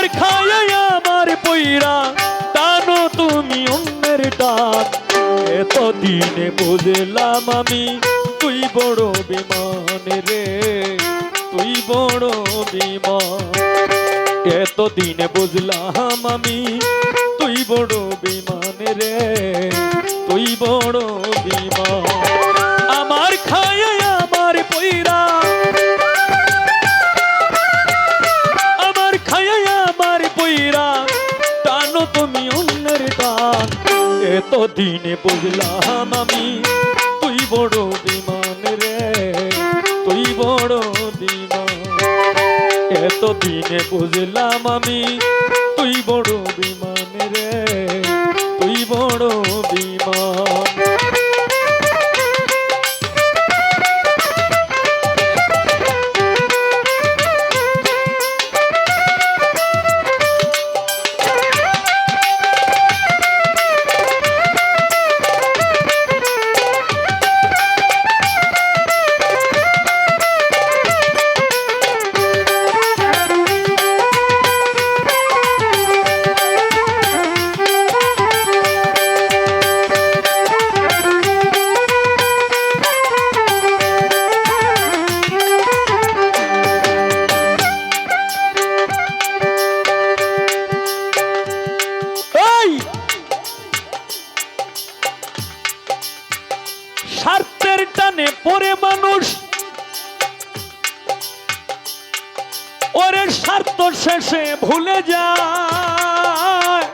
আমার খায় আমার পইরা, টানো তুমি অন্যের টান এতদিনে বুঝলাম আমি, তুই বড় বিমান রে, তুই বড় বিমান। এতদিনে বুঝলাম আমি, তুই বড় বিমান রে, তুই বড় বিমান। আমার খায় আমার পইরা এতদিনে বুঝলাম আমি? তুই বড় বিমান রে, তুই বড় বিমান। এতদিনে বুঝলাম আমি, তুই বড় বিমান রে, তুই বড় পরে মানুষ। ওরের স্বার্থ শেষে ভুলে যায়।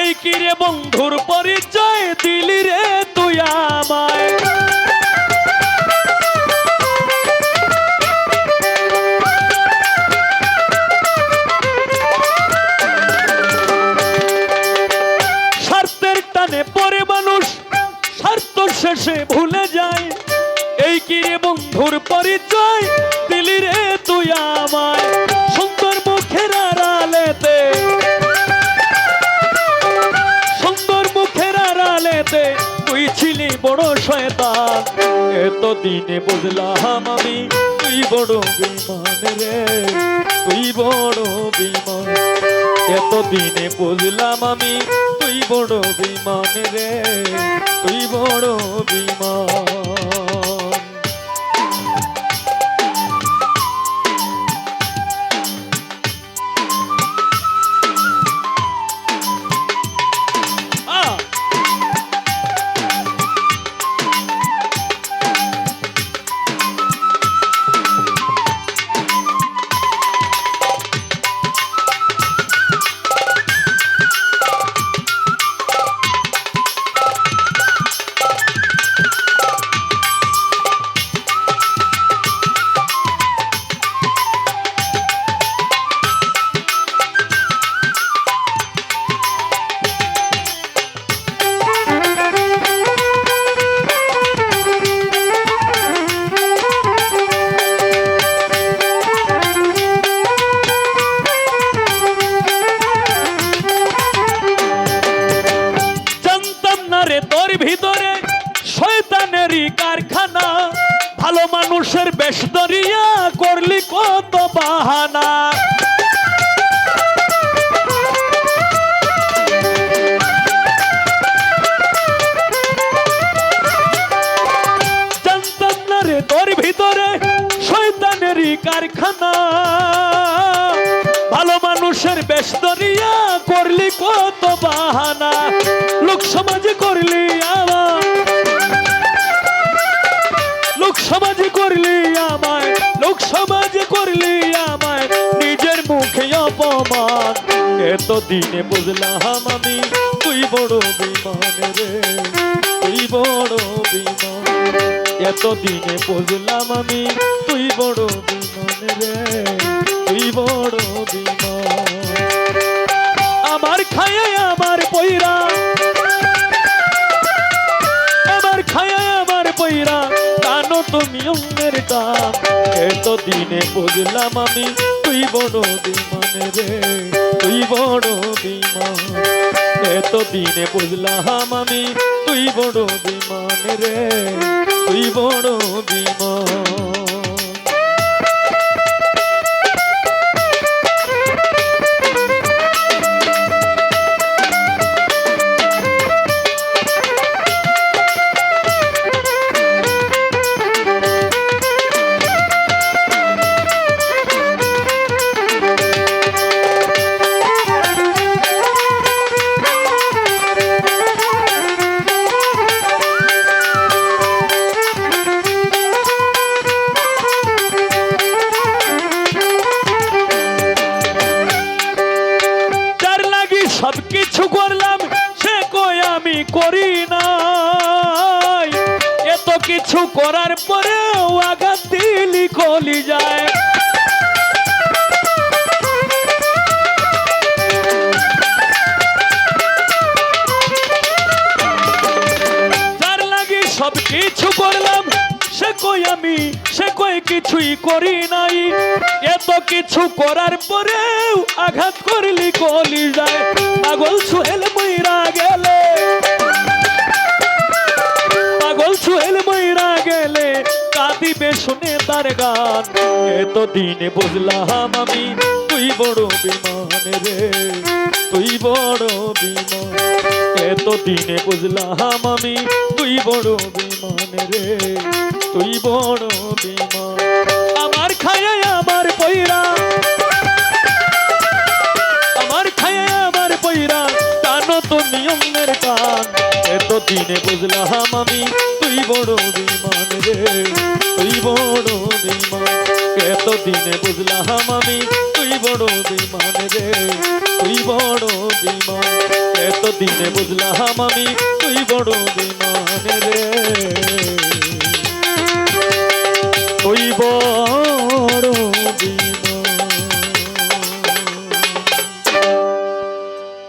এই কিরে বন্ধুর পরিচয় দিলি রে তুই বন্ধুর পরিচয় দিলি রে তুই আমায় সুন্দর মুখের আড়ালেতে। সুন্দর মুখের আড়ালেতে তুই ছিলি বড় শয়তান। এতদিনে বুঝলাম আমি তুই বড় বিমান রে, তুই বড় বিমান এতদিনে বুঝলাম আমি তুই বড় বিমান রে, তুই বড় বিমান শয়তানেরই কারখানা, ভালো মানুষের বেশ দরিয়া করলি কত বাহানা। রে তোর ভিতরে শয়তানেরই কারখানা। ভালো মানুষের বেশ দরিয়া করলি কত বাহানা। লোক সমাজে করলি লোক সমাজে করলি আমায় লোক সমাজে করলি আমায়, নিজের মুখে অপমান। এতদিনে বুঝলাম আমি, তুই বড় বিমান রে, তুই বড় বিমান। এতদিনে বুঝলাম আমি, তুই বড় বিমান রে, তুই বড় বিমান। আমার খায় আমার পইরা, আমার খায় আমার কানো তুমি অন্যের দাম। এতদিনে বুঝলাম আমি, তুই বড় বিমান রে, তুই বড় বিমান। এতদিনে বুঝলাম আমি, তুই বড় বিমান রে, তুই বড় বিমান সব কিছু করলাম সে কই আমি করি না এত কিছু করার পরেও আঘাত কিছুই করি নাই। এত কিছু করার পরেও আঘাত করলি, কলি যায়। পাগল সুহেল মইরা গেলে। পাগল সুহেল মইরা গেলে, কাঁদিবে শুনে তার গান। এত দিনে বুঝলাম আমি, তুই বড় বিমান রে। তুই বড় বিমান এত দিনে বুঝলাম আমি, তুই বড় বিমান রে। তুই বড় বিমান আমার খায় আমার পয়রা আমার খায় আমার পয়রা টানো তো নিয়মের কান এত দিনে বুঝলাম আমি তুই বড় বিমান রে। তুই বড় বিমান এত দিনে বুঝলাম আমি তুই বড় বিমান রে। তুই বড় বিমান এত দিনে বুঝলাম আমি তুই বড় বিমান রে। তুই বড়